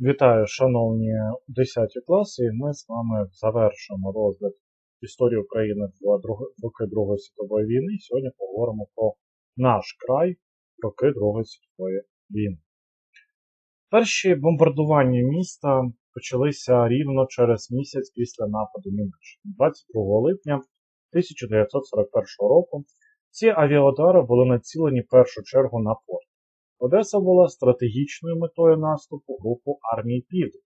Вітаю, шановні 10 класи. Ми з вами завершуємо розгляд історії України в роки Другої світової війни. Сьогодні поговоримо про наш край роки Другої світової війни. Перші бомбардування міста почалися рівно через місяць після нападу Німеччини. 22 липня 1941 року ці авіаудари були націлені в першу чергу на порт. Одеса була стратегічною метою наступу групу армії Південь.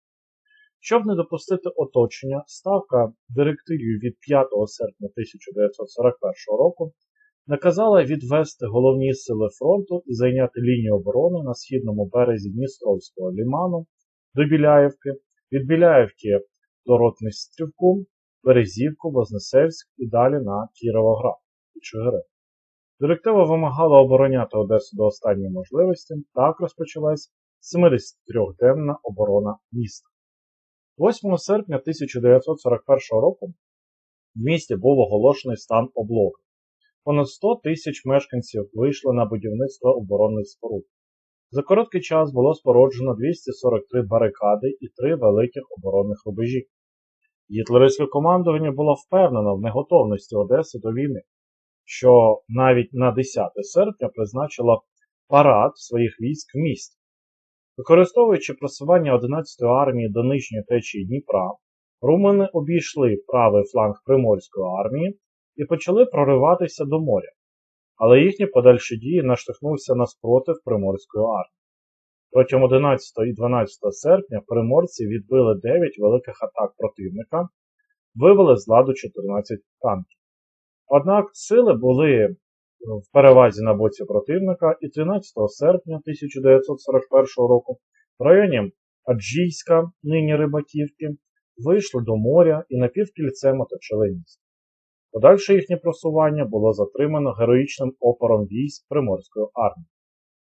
Щоб не допустити оточення, ставка директивою від 5 серпня 1941 року наказала відвести головні сили фронту і зайняти лінію оборони на східному березі Дністровського ліману до Біляєвки, від Біляєвки до Ротмістрівку, Березівку, Вознесевськ і далі на Кіровоград і Чигирин. Директива вимагала обороняти Одесу до останньої можливості. Так розпочалась 73-денна оборона міста. 8 серпня 1941 року в місті був оголошений стан облоги. Понад 100 тисяч мешканців вийшли на будівництво оборонних споруд. За короткий час було споруджено 243 барикади і 3 великих оборонних рубежі. Гітлерівське командування було впевнено в неготовності Одеси до війни що навіть на 10 серпня призначила парад своїх військ в місті. Використовуючи просування 11-ї армії до нижньої течії Дніпра, румуни обійшли правий фланг Приморської армії і почали прориватися до моря, але їхні подальші дії наштовхнувся на спротив Приморської армії. Протягом 11 і 12 серпня приморці відбили 9 великих атак противника, вивели з ладу 14 танків. Однак сили були в перевазі на боці противника і 13 серпня 1941 року в районі Аджійська, нині Рибаківки, вийшли до моря і напівкільцем оточили місто. Подальше їхнє просування було затримано героїчним опором військ Приморської армії.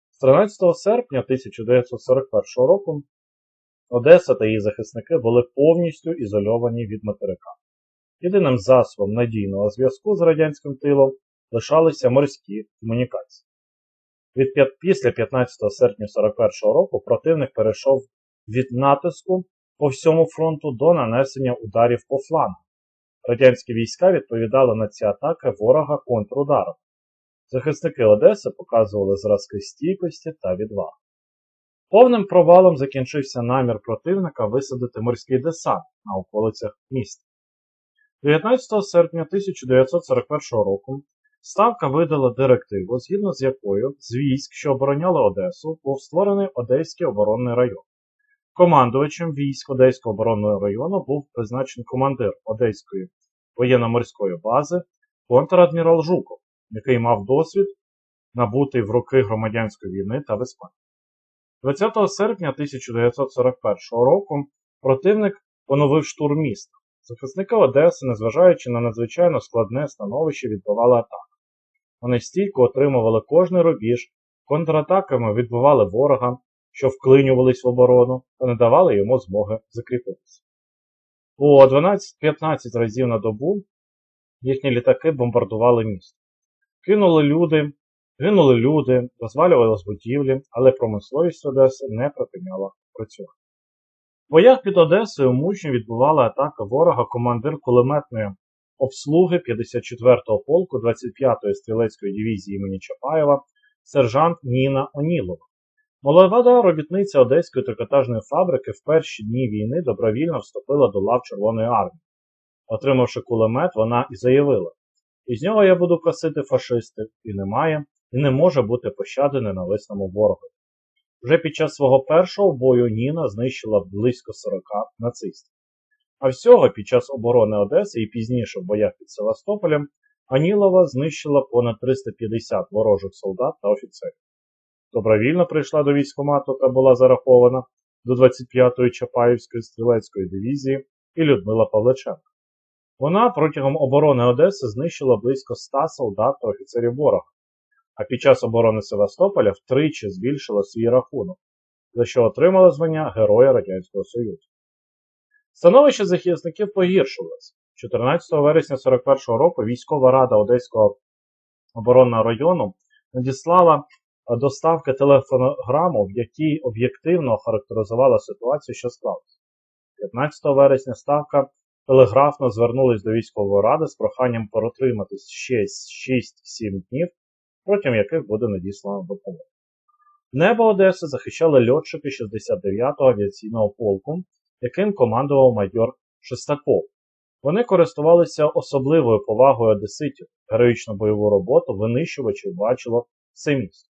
З 13 серпня 1941 року Одеса та її захисники були повністю ізольовані від материка. Єдиним засобом надійного зв'язку з радянським тилом лишалися морські комунікації. Від після 15 серпня 1941 року противник перейшов від натиску по всьому фронту до нанесення ударів по флангу. Радянські війська відповідали на ці атаки ворога контрударом. Захисники Одеси показували зразки стійкості та відваги. Повним провалом закінчився намір противника висадити морський десант на околицях міста. 19 серпня 1941 року Ставка видала директиву, згідно з якою з військ, що обороняли Одесу, був створений Одеський оборонний район. Командувачем військ Одеського оборонного району був призначений командир Одеської воєнно-морської бази контрадмірал Жуков, який мав досвід набутий в роки громадянської війни та в Іспанії. 20 серпня 1941 року противник поновив штурм міста. Захисники Одеси, незважаючи на надзвичайно складне становище, відбивали атаку. Вони стійко отримували кожний рубіж, контратаками відбивали ворога, що вклинювались в оборону, та не давали йому змоги закріпитися. По 12-15 разів на добу їхні літаки бомбардували місто. Кинули люди, гинули люди, розвалювалися будівлі, але промисловість Одеси не припиняла працювати. Боях під Одесою мужньо відбувала атака ворога командир кулеметної обслуги 54-го полку 25-ї стрілецької дивізії імені Чапаєва, сержант Ніна Онілова. Молода робітниця Одеської трикотажної фабрики в перші дні війни добровільно вступила до лав Червоної армії. Отримавши кулемет, вона і заявила: із нього я буду косити фашистів, і немає, і не може бути пощади ненависному ворогу. Вже під час свого першого бою Ніна знищила близько 40 нацистів. А всього під час оборони Одеси і пізніше в боях під Севастополем Анілова знищила понад 350 ворожих солдат та офіцерів. Добровільно прийшла до військомату та була зарахована до 25-ї Чапаївської стрілецької дивізії і Людмила Павличенка. Вона протягом оборони Одеси знищила близько 100 солдат та офіцерів ворога а під час оборони Севастополя втричі збільшила свій рахунок, за що отримала звання Героя Радянського Союзу. Становище захисників погіршилось. 14 вересня 1941 року військова рада Одеського оборонного району надіслала доставки телефонограму, в якій об'єктивно охарактеризувала ситуацію, що склалася. 15 вересня ставка телеграфно звернулась до військової ради з проханням протриматись ще 6-7 днів, протягом яких буде надіслана допомога. Небо Одеси захищали льотчики 69-го авіаційного полку, яким командував майор Шестаков. Вони користувалися особливою повагою одеситів, героїчну бойову роботу винищувачів бачило все місто.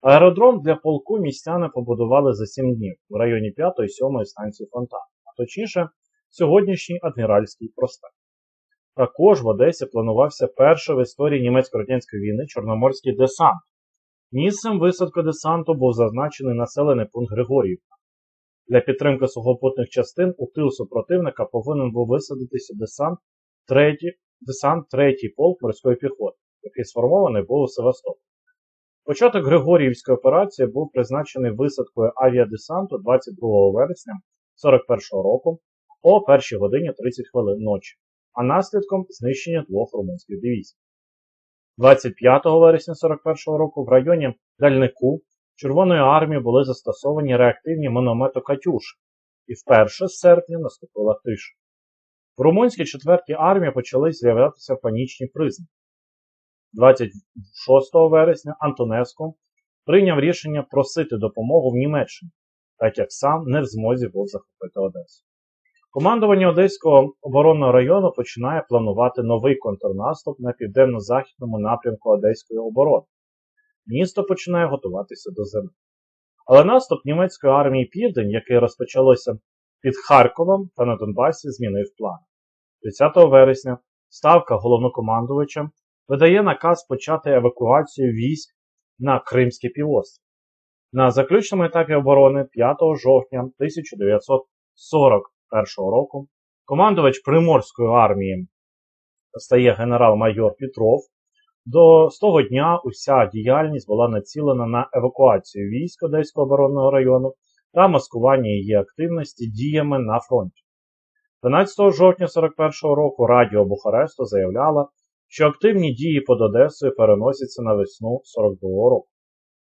Аеродром для полку містяни побудували за 7 днів в районі 5 і 7 станції Фонтан, а точніше, сьогоднішній Адміральський проспект. Також в Одесі планувався перший в історії німецько-радянської війни Чорноморський десант. Місцем висадки десанту був зазначений населений пункт Григоріївка. Для підтримки сухопутних частин у тил супротивника повинен був висадитися десант 3, десант 3 полк морської піхоти, який сформований був у Севастополі. Початок Григоріївської операції був призначений висадкою авіадесанту 22 вересня 41 року о 1 годині 30 хвилин ночі, а наслідком знищення двох румунських дивізій. 25 вересня 41 року в районі Дальнику Червоної армії були застосовані реактивні міномети Катюши, і вперше з серпня наступила тиша. В румунській 4-й армії почали з'являтися панічні признаки. 26 вересня Антонеско прийняв рішення просити допомогу в Німеччині, так як сам не в змозі був захопити Одесу. Командування Одеського оборонного району починає планувати новий контрнаступ на південно-західному напрямку Одеської оборони. Місто починає готуватися до зими. Але наступ німецької армії Південь, який розпочалося під Харковом та на Донбасі, змінив план. 30 вересня ставка головнокомандувача видає наказ почати евакуацію військ на Кримський півострів. На заключному етапі оборони 5 жовтня 1941 року командувач Приморської армії стає генерал-майор Петров. До з того дня уся діяльність була націлена на евакуацію військ Одеського оборонного району та маскування її активності діями на фронті. 12 жовтня 1941 року Радіо Бухаресту заявляло, що активні дії під Одесою переносяться на весну 42-го року.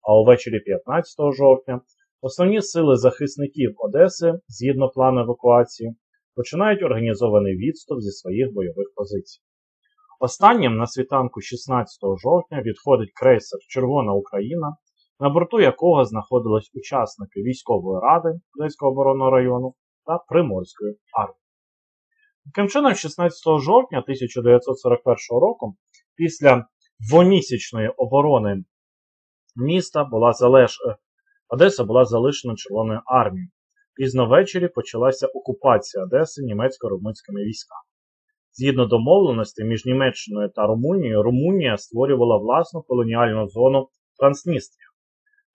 А увечері 15 жовтня основні сили захисників Одеси, згідно плану евакуації, починають організований відступ зі своїх бойових позицій. Останнім на світанку 16 жовтня відходить крейсер Червона Україна, на борту якого знаходились учасники військової ради Одеського оборонного району та Приморської армії. Таким чином, 16 жовтня 1941 року, після двомісячної оборони міста була залеж... Одеса була залишена Червоною армією. Пізно ввечері почалася окупація Одеси німецько-румунськими військами. Згідно домовленості між Німеччиною та Румунією, Румунія створювала власну колоніальну зону Трансністрія.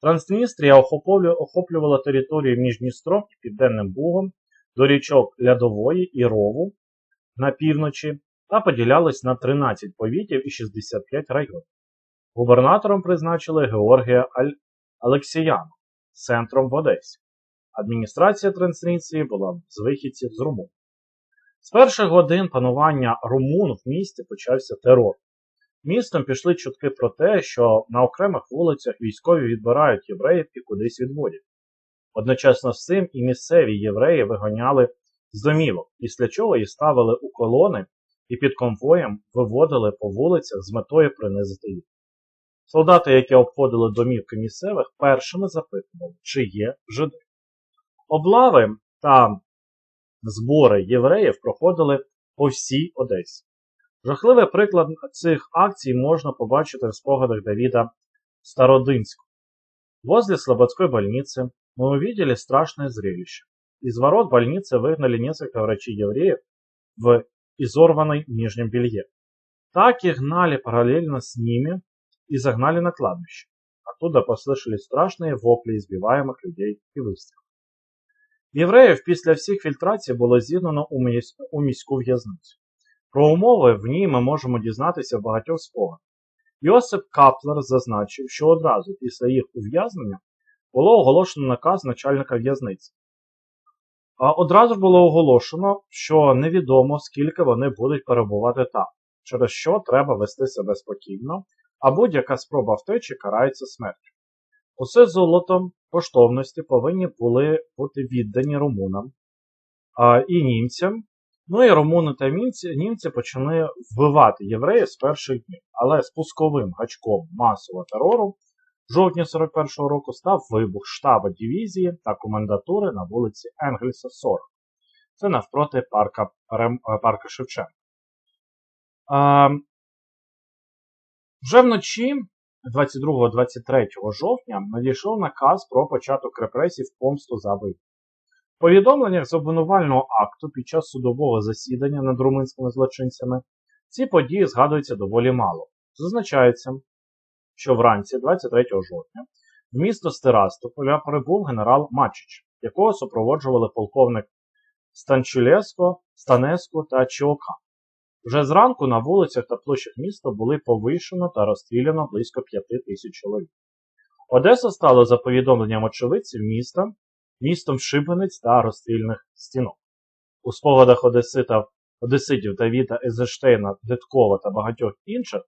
Трансністрія охоплювала територію між Дністром і Південним Бугом до річок Лядової і Рову на півночі та поділялась на 13 повітів і 65 районів. Губернатором призначили Георгія Аль... Алексіяна центром в Одесі. Адміністрація Трансністрії була з вихідців з Румунії. З перших годин панування румун в місті почався терор. Містом пішли чутки про те, що на окремих вулицях військові відбирають євреїв і кудись відводять. Одночасно з цим і місцеві євреї виганяли з домівок, після чого їх ставили у колони і під конвоєм виводили по вулицях з метою принизити їх. Солдати, які обходили домівки місцевих, першими запитували, чи є жиди. Облави та збори євреїв проходили по всій Одесі. Жахливий приклад цих акцій можна побачити в спогадах Давіда Стародинського. Возле Слободской больницы мы увидели страшное зрелище. Из ворот больницы выгнали несколько врачей-евреев в изорванной нижнем белье. Так их гнали параллельно с ними и загнали на кладбище. Оттуда послышались страшные вопли избиваемых людей и выстрелы. Євреїв після всіх фільтрацій було зігнано у міську в'язницю. Про умови в ній ми можемо дізнатися в багатьох спогадах. Йосип Каплер зазначив, що одразу після їх ув'язнення було оголошено наказ начальника в'язниці. А одразу ж було оголошено, що невідомо, скільки вони будуть перебувати там, через що треба вести себе спокійно, а будь-яка спроба втечі карається смертю. Усе золото коштовності повинні були бути віддані румунам а, і німцям. Ну і румуни та німці, німці почали вбивати євреїв з перших днів. Але спусковим гачком масового терору в жовтні 41-го року став вибух штаба дивізії та комендатури на вулиці Енгельса 40. Це навпроти парка, е, парка Шевченка. Вже вночі 22-23 жовтня надійшов наказ про початок репресій в помсту за вибух. В повідомленнях з обвинувального акту під час судового засідання над румунськими злочинцями ці події згадуються доволі мало. Зазначається, що вранці 23 жовтня в місто Стерастополя прибув генерал Мачич, якого супроводжували полковник Станчулеско, Станеско та Чіока. Вже зранку на вулицях та площах міста були повишено та розстріляно близько 5 тисяч чоловік. Одеса стала, за повідомленням очевидців міста, містом шибениць та розстрільних стінок. У спогадах Одесита, Одеситів Давіда Езештейна, Деткова та багатьох інших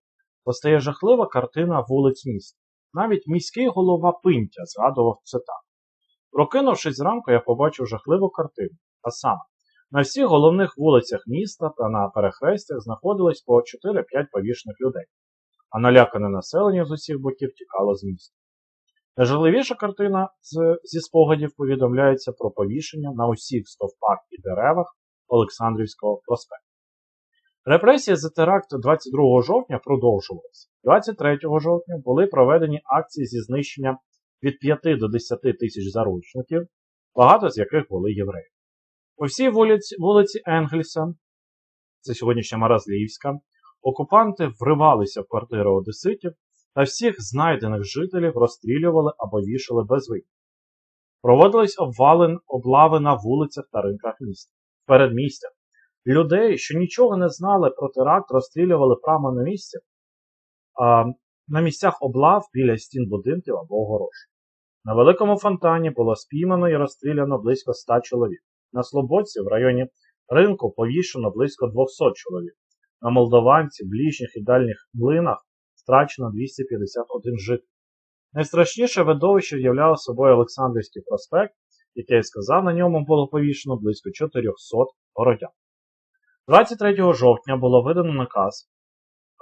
постає жахлива картина вулиць міста. Навіть міський голова Пинтя згадував це так. Прокинувшись зранку, я побачив жахливу картину. А саме, на всіх головних вулицях міста та на перехрестях знаходилось по 4-5 повішених людей, а налякане населення з усіх боків тікало з міста. Найжахливіша картина зі спогадів повідомляється про повішення на усіх стовпах і деревах Олександрівського проспекту. Репресії за теракт 22 жовтня продовжувалися. 23 жовтня були проведені акції зі знищення від 5 до 10 тисяч заручників, багато з яких були євреї. По всій вулиці, вулиці Енгельса, це сьогоднішня Маразліївська, окупанти вривалися в квартири одеситів та всіх знайдених жителів розстрілювали або вішали без виїзду. Проводились обвали, облави на вулицях та ринках міста, в передмістях. Людей, що нічого не знали про теракт, розстрілювали прямо на місці, а, на місцях облав біля стін будинків або огорож. На великому фонтані було спіймано і розстріляно близько 100 чоловік. На Слободці в районі ринку повішено близько 200 чоловік. На Молдованці, ближніх і дальніх млинах страчено 251 житель. Найстрашніше видовище являло собою Олександрівський проспект, як я і сказав, на ньому було повішено близько 400 городян. 23 жовтня було видано наказ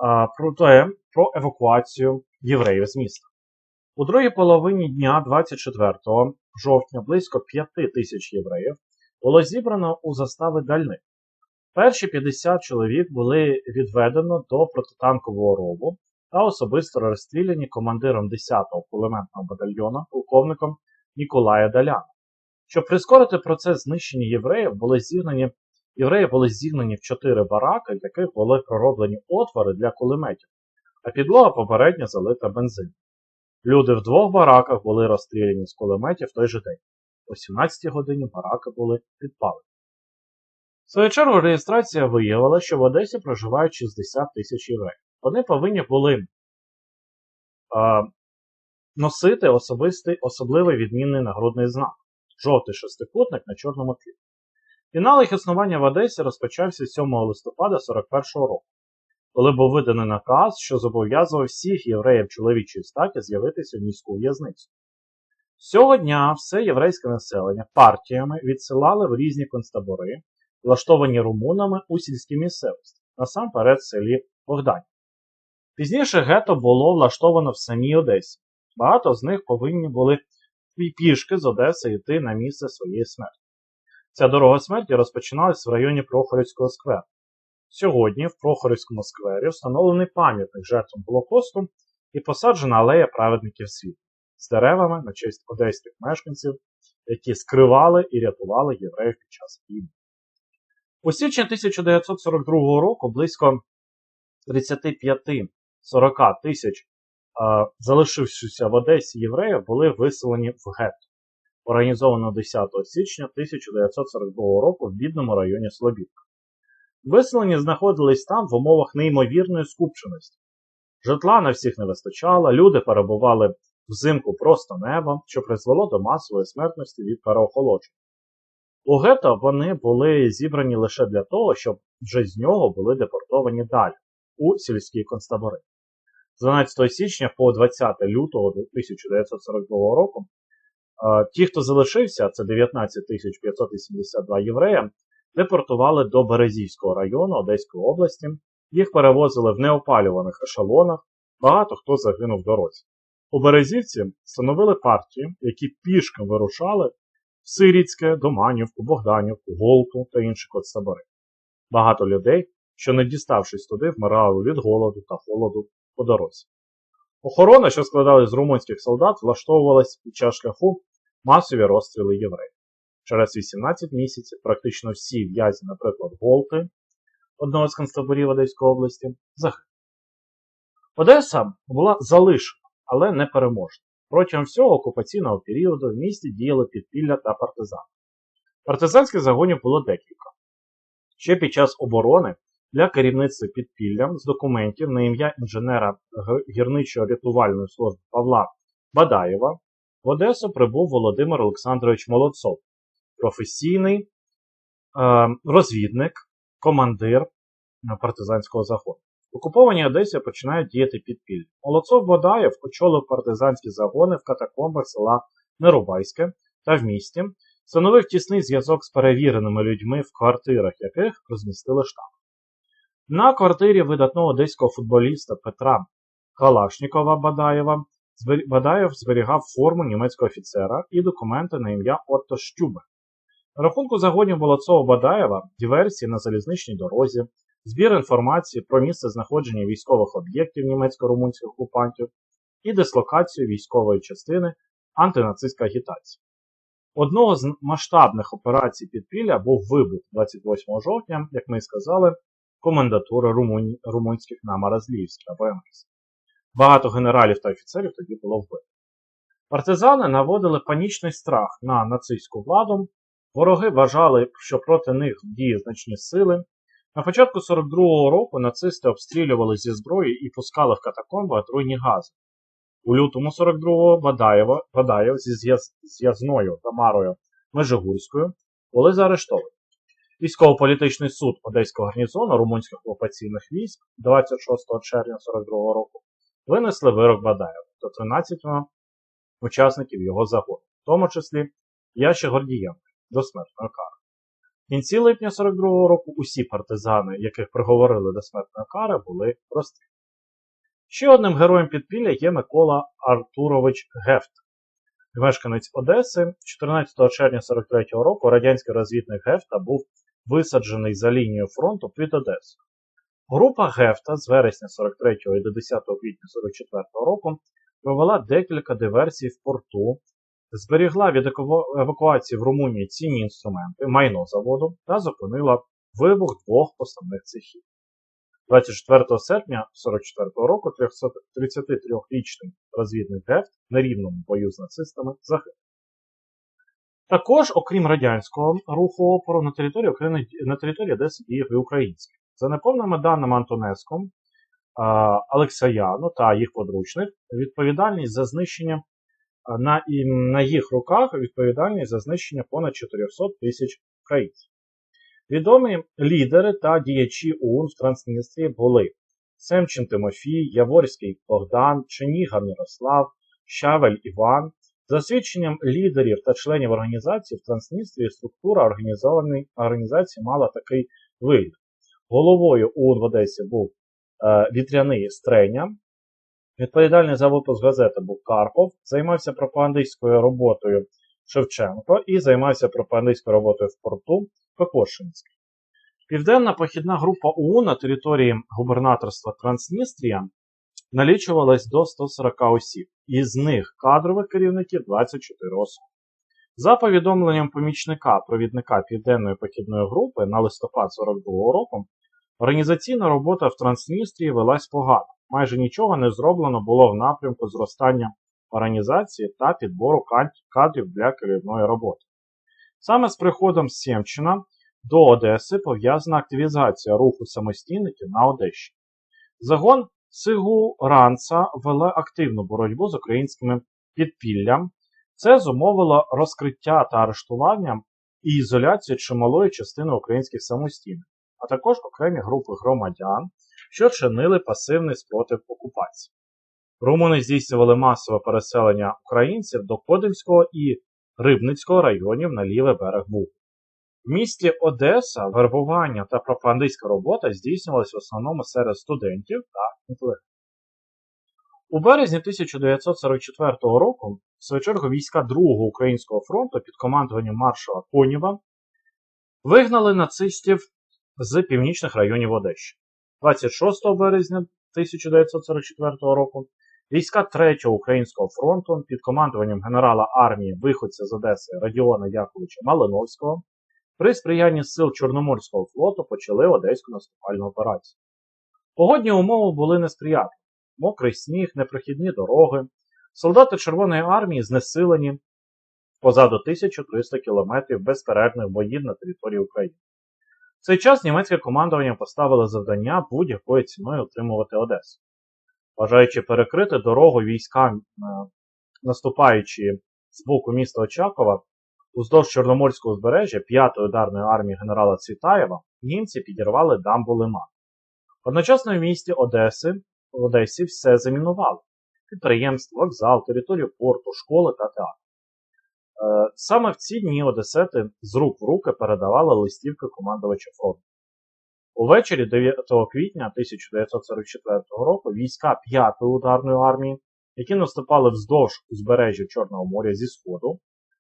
а, про, те, про евакуацію євреїв з міста. У другій половині дня 24 жовтня близько 5 тисяч євреїв було зібрано у застави Дальник. Перші 50 чоловік були відведено до протитанкового рову та особисто розстріляні командиром 10-го кулеметного батальйону полковником Ніколая Даляна. Щоб прискорити процес знищення євреїв, були зігнані, євреї були зігнані в чотири бараки, в яких були пророблені отвори для кулеметів, а підлога попередньо залита бензином. Люди в двох бараках були розстріляні з кулеметів в той же день. О 17 годині бараки були підпалені. В свою чергу реєстрація виявила, що в Одесі проживають 60 тисяч євреїв. Вони повинні були е, носити особистий, особливий відмінний нагрудний знак жовтий шестикутник на чорному тлі. Фінал їх існування в Одесі розпочався 7 листопада 41 року, коли був виданий наказ, що зобов'язував всіх євреїв чоловічої статі з'явитися в міську в'язницю. Цього дня все єврейське населення партіями відсилали в різні концтабори, влаштовані румунами у сільській місцевості, насамперед в селі Богдані. Пізніше гето було влаштовано в самій Одесі. Багато з них повинні були пішки з Одеси йти на місце своєї смерті. Ця дорога смерті розпочиналась в районі Прохорівського скверу. Сьогодні в Прохорівському сквері встановлений пам'ятник жертвам Голокосту і посаджена алея праведників світу з деревами на честь одеських мешканців, які скривали і рятували євреїв під час війни. У січні 1942 року близько 35-40 тисяч залишившися в Одесі євреїв були виселені в гетто, організовано 10 січня 1942 року в бідному районі Слобідка. Виселені знаходились там в умовах неймовірної скупченості. Житла на всіх не вистачало, люди перебували взимку просто неба, що призвело до масової смертності від переохолодження. У гетто вони були зібрані лише для того, щоб вже з нього були депортовані далі у сільські концтабори. з 12 січня по 20 лютого 1942 року. Е, Ті, хто залишився, це 19 582 єврея, депортували до Березівського району Одеської області. Їх перевозили в неопалюваних ешелонах. Багато хто загинув в дорозі. У Березівці становили партії, які пішки вирушали в Сиріцьке, Доманівку, Богданівку, Голту та інші коцтабори. Багато людей, що не діставшись туди, вмирали від голоду та холоду по дорозі. Охорона, що складалась з румунських солдат, влаштовувалась під час шляху масові розстріли євреїв. Через 18 місяців практично всі в'язні, наприклад, Голти, одного з концтаборів Одеської області, загинули. Одеса була залишена, але не переможна. Протягом всього окупаційного періоду в місті діяли підпілля та партизани. Партизанських загонів було декілька. Ще під час оборони для керівництва підпіллям з документів на ім'я інженера гірничо-рятувальної служби Павла Бадаєва в Одесу прибув Володимир Олександрович Молодцов, професійний е, розвідник, командир е, партизанського загону. В окупованій Одесі починають діяти підпілля. Молодцов Бадаєв очолив партизанські загони в катакомбах села Нерубайське та в місті, встановив тісний зв'язок з перевіреними людьми, в квартирах яких розмістили штаб. На квартирі видатного одеського футболіста Петра Калашнікова Бадаєва Бадаєв зберігав форму німецького офіцера і документи на ім'я Отто Штюбе. На рахунку загонів Молодцова Бадаєва, диверсії на залізничній дорозі, збір інформації про місце знаходження військових об'єктів німецько-румунських окупантів і дислокацію військової частини антинацистська агітація. Одного з масштабних операцій підпілля був вибух 28 жовтня, як ми і сказали, комендатури румун... румунських на Маразліївській або МРС. Багато генералів та офіцерів тоді було вбито. Партизани наводили панічний страх на нацистську владу, вороги вважали, що проти них діє значні сили. На початку 42-го року нацисти обстрілювали зі зброї і пускали в катакомби отруйні гази. У лютому 42-го Бадаєва, Бадаєв зі зв'язною Тамарою Межигурською були заарештовані. Військово-політичний суд Одеського гарнізону румунських окупаційних військ 26 червня 42-го року винесли вирок Бадаєва до 13 учасників його загону, в тому числі Яші Гордієнка до смертної кари. Кінці липня 42-го року усі партизани, яких приговорили до смертної кари, були розстріляні. Ще одним героєм підпілля є Микола Артурович Гефт, мешканець Одеси. 14 червня 43-го року радянський розвідник Гефта був висаджений за лінією фронту під Одесою. Група Гефта з вересня 43 і до 10 квітня 44 го року провела декілька диверсій в порту, зберігла від евакуації в Румунії цінні інструменти, майно заводу та зупинила вибух двох основних цехів. 24 серпня 44 року 33-річний розвідник Гефт на рівному бою з нацистами загинув. Також, окрім радянського руху опору, на території України на території Одеси діяв і український. За неповними даними Антонеском, Алексаяну та їх подручних, відповідальність за знищення на на їх руках відповідальність за знищення понад 400 тисяч українців. Відомі лідери та діячі ОУН в Трансністрії були Семчин Тимофій, Яворський Богдан, Ченігар Мирослав, Щавель Іван. За свідченням лідерів та членів організації в Трансністрії структура організації мала такий вигляд. Головою ОУН в Одесі був е, вітряний Стреня, відповідальний за випуск газети був Карпов, займався пропагандистською роботою Шевченко і займався пропагандистською роботою в порту Пекошинський. Південна похідна група ОУН на території губернаторства Трансністрія налічувалась до 140 осіб, із них кадрових керівників 24 особи. За повідомленням помічника провідника Південної похідної групи на листопад 42 року, організаційна робота в Трансністрії велась погано. Майже нічого не зроблено було в напрямку зростання організації та підбору кадрів для керівної роботи. Саме з приходом Сємчина до Одеси пов'язана активізація руху самостійників на Одещині. Загон Сигу Ранца вела активну боротьбу з українськими підпіллям. Це зумовило розкриття та арештування і ізоляцію чималої частини українських самостійних, а також окремі групи громадян, що чинили пасивний спротив окупації. Румуни здійснювали масове переселення українців до Кодимського і Рибницького районів на лівий берег Бугу. В місті Одеса вербування та пропагандистська робота здійснювалися в основному серед студентів та інтелектуалів. У березні 1944 року, в свою чергу, війська Другого українського фронту під командуванням маршала Конєва вигнали нацистів з північних районів Одещини. 26 березня 1944 року війська Третього українського фронту під командуванням генерала армії виходця з Одеси Радіона Яковича Малиновського при сприянні сил Чорноморського флоту почали одеську наступальну операцію. Погодні умови були несприятливі. Мокрий сніг, непрохідні дороги. Солдати Червоної армії знесилені позаду 1300 кілометрів безперервних боїв на території України. В цей час німецьке командування поставило завдання будь-якою ціною отримувати Одесу. Бажаючи перекрити дорогу військам, е, наступаючи з боку міста Очакова, уздовж Чорноморського узбережжя 5-ї ударної армії генерала Цвітаєва німці підірвали дамбу Лиман. Одночасно в місті Одеси, в Одесі все замінували: підприємства, вокзал, територію порту, школи та театр. Е, Саме в ці дні Одесети з рук в руки передавали листівки командувача фронту. Увечері 9 квітня 1944 року війська 5-ї ударної армії, які наступали вздовж узбережжя Чорного моря зі сходу,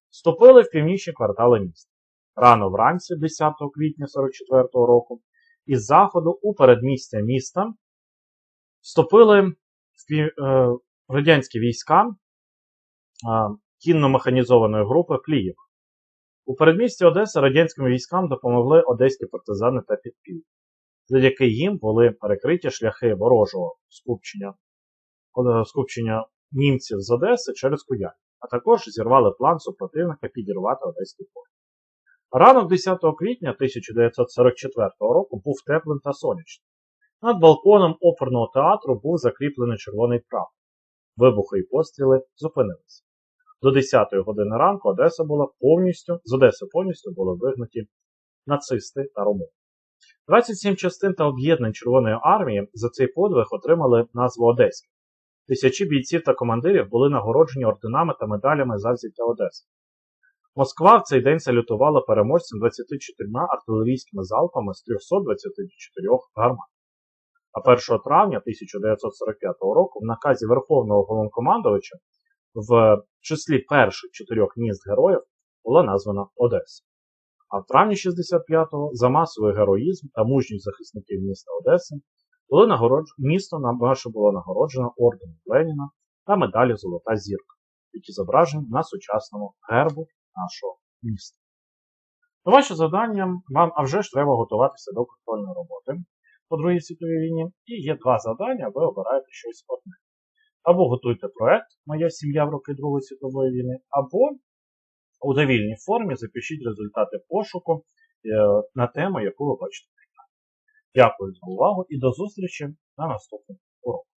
вступили в північні квартали міста. Рано вранці, 10 квітня 1944 року, із заходу у передмістя міста вступили в е, радянські війська е, кінно-механізованої групи Кліїв. У передмісті Одеси радянським військам допомогли одеські партизани та підпілля. Завдяки їм були перекриті шляхи ворожого скупчення, скупчення німців з Одеси через Куяль, а також зірвали план супротивника підірвати Одеський порт. Ранок 10 квітня 1944 року був теплим та сонячним. Над балконом оперного театру був закріплений червоний прапор. Вибухи і постріли зупинилися. До 10 години ранку Одеса була повністю, з Одеси повністю були вигнаті нацисти та румуни. 27 частин та об'єднань Червоної армії за цей подвиг отримали назву Одеська. Тисячі бійців та командирів були нагороджені орденами та медалями за взяття Одеси. Москва в цей день салютувала переможцям 24 артилерійськими залпами з 324 гармат. А 1 травня 1945 року в наказі Верховного головнокомандувача в числі перших чотирьох міст героїв була названа Одеса. А в травні 65-го за масовий героїзм та мужність захисників міста Одеси були нагородж... місто наше було нагороджено орденом Леніна та медалі Золота зірка, які зображені на сучасному гербу нашого міста. То ваше завдання вам а вже ж треба готуватися до контрольної роботи по Другій світовій війні. І є два завдання, ви обираєте щось одне. Або готуйте проект Моя сім'я в роки Другої світової війни, або у довільній формі запишіть результати пошуку е, на тему, яку ви бачите. Дякую за увагу і до зустрічі на наступному уроку.